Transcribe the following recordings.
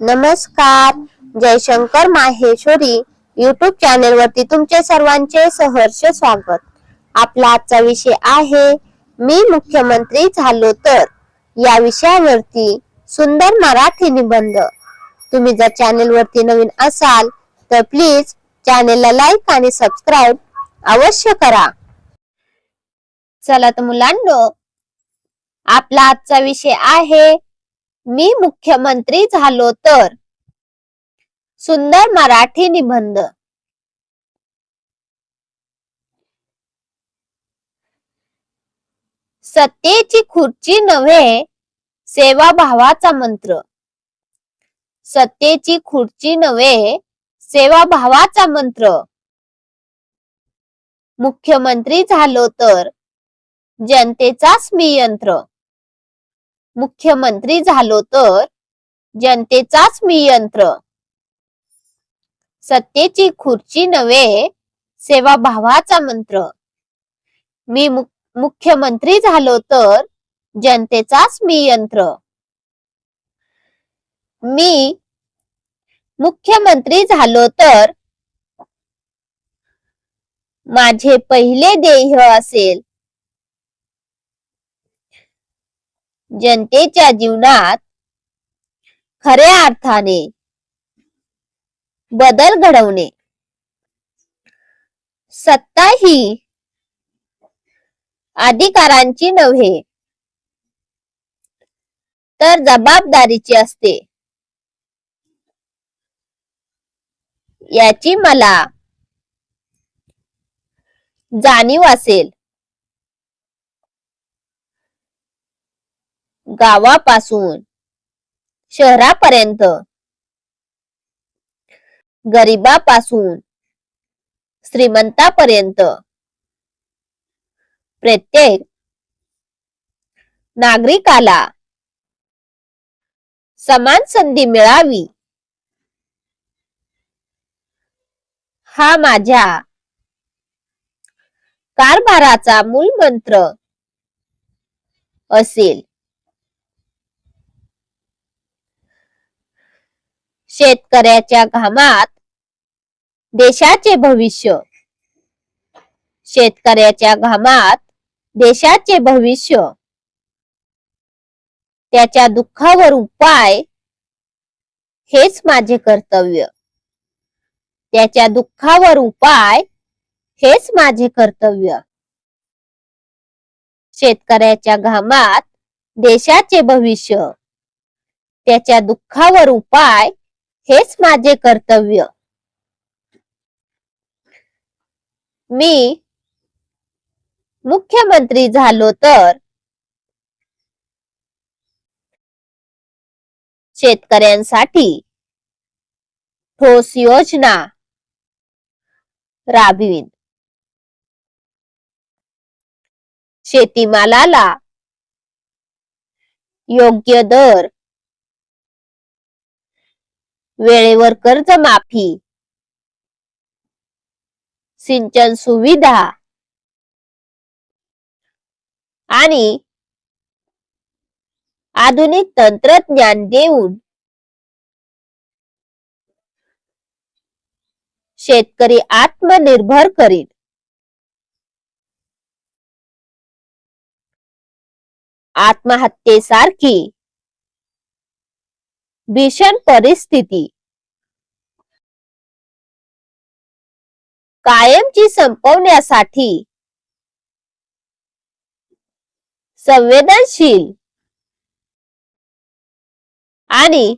नमस्कार. Jaishankar Maheshwari YouTube channel वरती तुमचे सर्वांचे सहर्ष स्वागत. आपला आजचा विषय आहे मी मुख्यमंत्री झालो तर. या विषयावरती सुंदर मराठी निबंध. तुम्ही जर चॅनेल वरती नवीन असाल तर प्लीज चॅनेलला लाईक आणि सबस्क्राईब अवश्य करा. चला तर मुलांनो आपला आजचा विषय आहे मी मुख्यमंत्री झालो तर? सुंदर मराठी निबंध. सत्तेची खुर्ची नव्हे सेवाभावाचा मंत्र. सत्तेची खुर्ची नव्हे सेवाभावाचा मंत्र. मुख्यमंत्री झालो तर? जनतेचाच मी यंत्र. मुख्यमंत्री झालो तर जनतेचाच मी यंत्र. सत्तेची खुर्ची नव्हे सेवाभावाचा मंत्र. मी मु- मुख्यमंत्री झालो तर जनतेचाच मी यंत्र. मी मुख्यमंत्री झालो तर माझे पहिले ध्येय असेल. जनतेच्या जीवनात खऱ्या अर्थाने बदल घडवणे. सत्ता ही अधिकारांची नव्हे तर जबाबदारीची असते. याची मला जाणीव असेल. गावापासून शहरापर्यंत. गरिबापासून श्रीमंतापर्यंत. प्रत्येक नागरिकाला समान संधी मिळावी. हा माझ्या कारभाराचा मूल मंत्र असेल. शेतकऱ्याच्या घामात देशाचे भविष्य. शेतकऱ्याच्या घामात देशाचे भविष्य. त्याच्या दुःखावर उपाय हेच माझे कर्तव्य. त्याच्या दुःखावर उपाय हेच माझे कर्तव्य. शेतकऱ्याच्या घामात देशाचे भविष्य. त्याच्या दुःखावर उपाय हेच माझे कर्तव्य. मी मुख्यमंत्री झालो तर शेतकऱ्यांसाठी ठोस योजना राबवीन. शेतीमालाला योग्य दर वेळेवर कर्ज माफी. सिंचन सुविधा. आणि आधुनिक तंत्रज्ञान देऊन शेतकरी आत्मनिर्भर करील आत्महत्येसारखी भीषण परिस्थिती. कायमची संपवण्यासाठी. संवेदनशील. आणि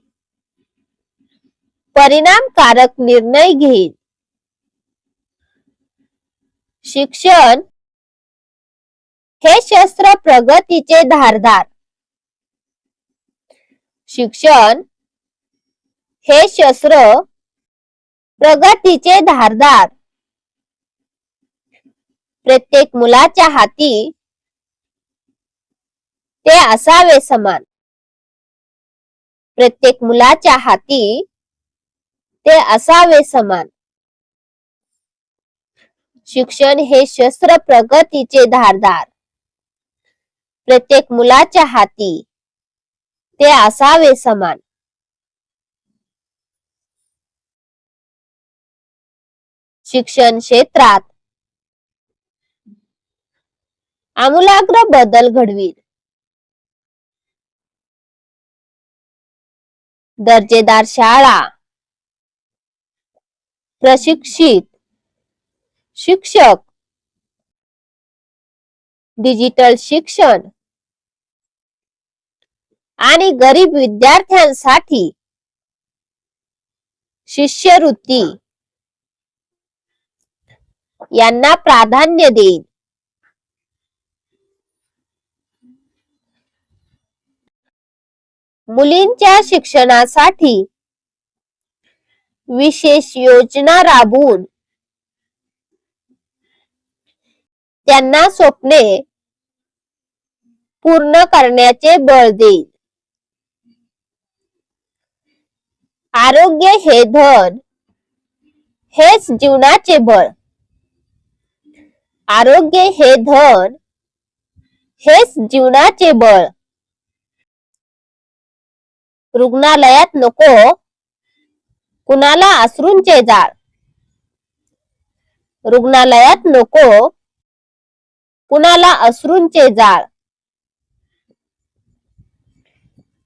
परिणामकारक निर्णय घेईल. शिक्षण हे शस्त्र प्रगतीचे धारदार शिक्षण हे शस्त्र प्रगतीचे धारदार. प्रत्येक मुलाच्या हाती ते असावे समान. प्रत्येक मुलाच्या हाती ते असावे समान. शिक्षण हे शस्त्र प्रगतीचे धारदार. प्रत्येक मुलाच्या हाती ते असावे समान. शिक्षण क्षेत्रात. आमूलाग्र बदल घडवील दर्जेदार शाळा. प्रशिक्षित. शिक्षक. डिजिटल शिक्षण. आणि गरीब विद्यार्थ्यांसाठी शिष्यवृत्ती. यांना प्राधान्य देईल मुलींच्या शिक्षणासाठी विशेष योजना राबवून त्यांना स्वप्ने पूर्ण करण्याचे बळ देईल आरोग्य हे धन हेच जीवनाचे बळ. आरोग्य हे धन हेच जीवनाचे बळ. रुग्णालयात नको कुणाला अश्रूंचे जाळ. रुग्णालयात नको कुणाला अश्रूंचे जाळ.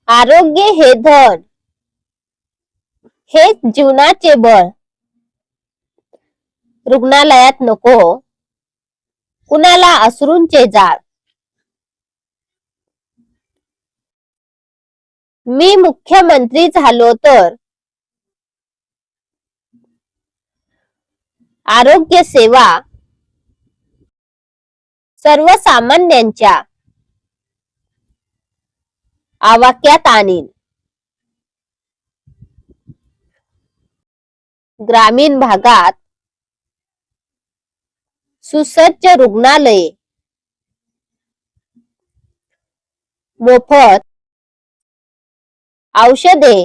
आरोग्य हे धन हेच जीवनाचे बळ. रुग्णालयात नको कुणाला अश्रूंचे जाळ? मी मुख्यमंत्री झालो तर? आरोग्य सेवा? सर्वसामान्यांच्या? आवाक्यात आणीन. ग्रामीण भागात सुसज्ज रुग्णालये. मोफत औषधे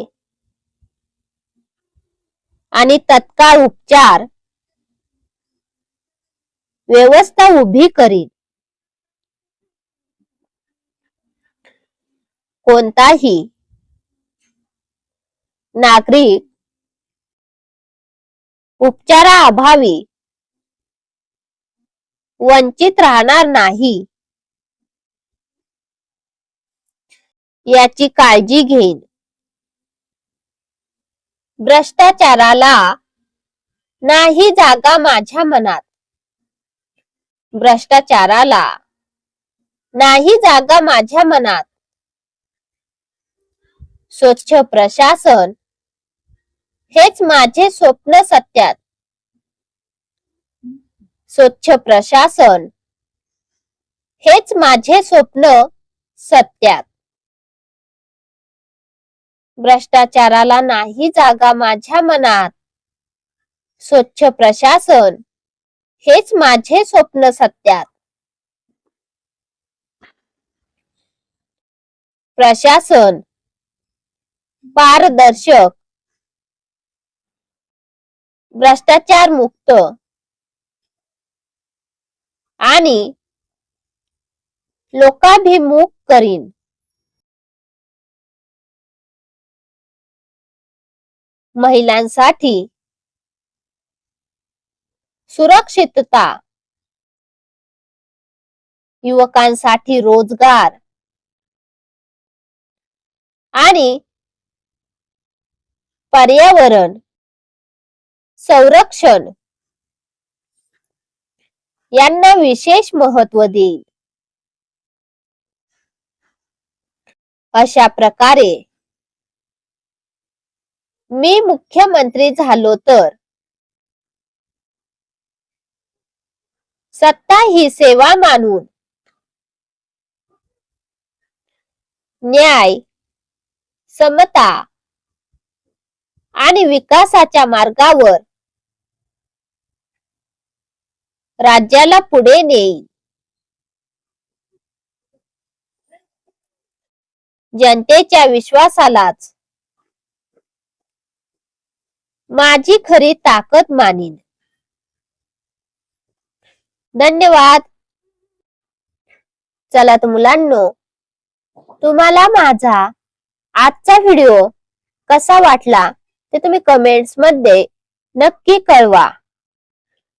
आणि तत्काळ उपचार. व्यवस्था उभी करीत. कोणताही नागरिक उपचाराअभावी वंचित राहणार नाही. याची काळजी घेईन. भ्रष्टाचाराला नाही जागा माझ्या मनात. भ्रष्टाचाराला नाही जागा माझ्या मनात. स्वच्छ प्रशासन हेच माझे स्वप्न सत्यात. स्वच्छ प्रशासन. हेच माझे स्वप्न सत्यात. भ्रष्टाचाराला नाही जागा माझ्या मनात. स्वच्छ प्रशासन. हेच माझे स्वप्न सत्यात. प्रशासन. पारदर्शक. भ्रष्टाचार मुक्त आणि लोकाभिमुख करीन. महिलांसाठी सुरक्षितता. युवकांसाठी रोजगार. आणि पर्यावरण संरक्षण. यांना विशेष महत्त्व देईल. अशा प्रकारे मी मुख्यमंत्री झालो तर सत्ता ही सेवा मानून न्याय समता आणि विकासाच्या मार्गावर राज्याला पुढे नेईल जनतेच्या विश्वासालाच माझी खरी ताकद मानीन. धन्यवाद. चला तर मुलांनो तुम्हाला माझा आजचा व्हिडिओ कसा वाटला ते तुम्ही कमेंट्समध्ये नक्की कळवा.